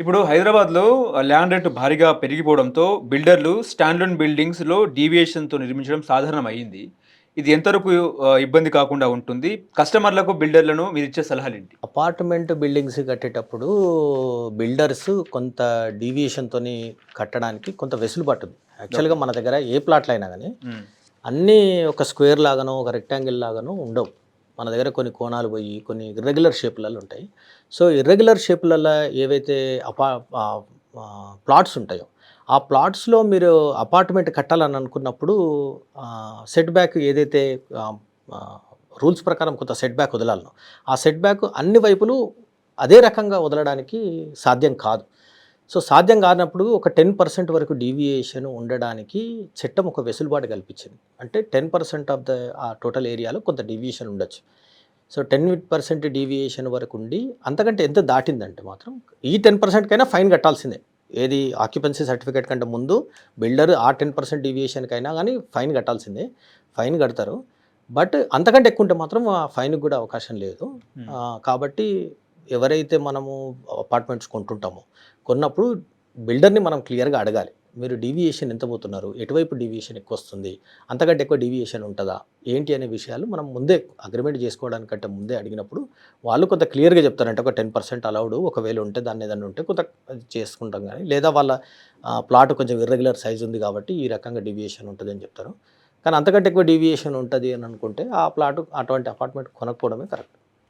ఇప్పుడు హైదరాబాద్లో land rate భారీగా పెరిగిపోవడంతో బిల్డర్లు స్టాండ్లోన్ బిల్డింగ్స్లో డీవియేషన్తో నిర్మించడం సాధారణం అయ్యింది ఇది ఎంతవరకు ఇబ్బంది కాకుండా ఉంటుంది? కస్టమర్లకు బిల్డర్లను మీరు ఇచ్చే సలహాలు ఏంటి అపార్ట్మెంట్ బిల్డింగ్స్ కట్టేటప్పుడు బిల్డర్స్ కొంత డీవియేషన్తో కట్టడానికి కొంత వెసులుబాటు ఉంది. యాక్చువల్గా మన దగ్గర ఏ ప్లాట్లు అయినా కానీ అన్నీ ఒక స్క్వేర్ లాగానో ఒక రెక్టాంగిల్ లాగానో ఉండవు. మన దగ్గర కొన్ని కోణాలు పోయి కొన్ని ఇర్రెగ్యులర్ షేపులలో ఉంటాయి. సో ఇర్రెగ్యులర్ షేపులలో ఏవైతే అపా ప్లాట్స్ ఉంటాయో ఆ ప్లాట్స్లో మీరు అపార్ట్మెంట్ కట్టాలని అనుకున్నప్పుడు సెట్ బ్యాక్ ఏదైతే రూల్స్ ప్రకారం కొంత సెట్ బ్యాక్ వదలాలను ఆ సెట్ బ్యాక్ అన్ని వైపులు అదే రకంగా వదలడానికి సాధ్యం కాదు. సో సాధ్యం కానప్పుడు ఒక టెన్ పర్సెంట్ వరకు డీవియేషన్ ఉండడానికి చట్టం ఒక వెసులుబాటు కల్పించింది. అంటే టెన్ పర్సెంట్ ఆఫ్ ద ఆ టోటల్ ఏరియాలో కొంత డీవియేషన్ ఉండొచ్చు. సో టెన్ పర్సెంట్ డీవియేషన్ వరకు ఉండి అంతకంటే ఎంత దాటిందంటే మాత్రం ఈ టెన్ పర్సెంట్కైనా ఫైన్ కట్టాల్సిందే. ఏది ఆక్యుపెన్సీ సర్టిఫికేట్ కంటే ముందు బిల్డర్ ఆ టెన్ పర్సెంట్ డీవియేషన్కైనా కానీ ఫైన్ కట్టాల్సిందే. ఫైన్ కడతారు. బట్ అంతకంటే ఎక్కువ ఉంటే మాత్రం ఆ ఫైన్కి కూడా అవకాశం లేదు. కాబట్టి ఎవరైతే మనము అపార్ట్మెంట్స్ కొంటుంటామో కొన్నప్పుడు బిల్డర్ని మనం క్లియర్గా అడగాలి. మీరు డీవియేషన్ ఎంత పోతున్నారు? ఎటువైపు డీవియేషన్ ఎక్కువ వస్తుంది అంతకంటే ఎక్కువ డీవియేషన్ ఉంటుందా? ఏంటి అనే విషయాలు మనం ముందే అగ్రిమెంట్ చేసుకోవడానికంటే ముందే అడిగినప్పుడు వాళ్ళు కొంత క్లియర్గా చెప్తారంటే ఒక టెన్ పర్సెంట్ అలౌడ్ ఒకవేళ ఉంటే దాన్ని ఏదైనా ఉంటే కొంత అది చేసుకుంటాం కానీ లేదా వాళ్ళ ప్లాట్ కొంచెం ఇర్రెగ్యులర్ సైజ్ ఉంది కాబట్టి ఈ రకంగా డీవియేషన్ ఉంటుంది అని చెప్తారు. కానీ అంతకంటే ఎక్కువ డీవియేషన్ ఉంటుంది అని అనుకుంటే ఆ ప్లాట్ అటువంటి అపార్ట్మెంట్ కొనకపోవడమే కరెక్ట్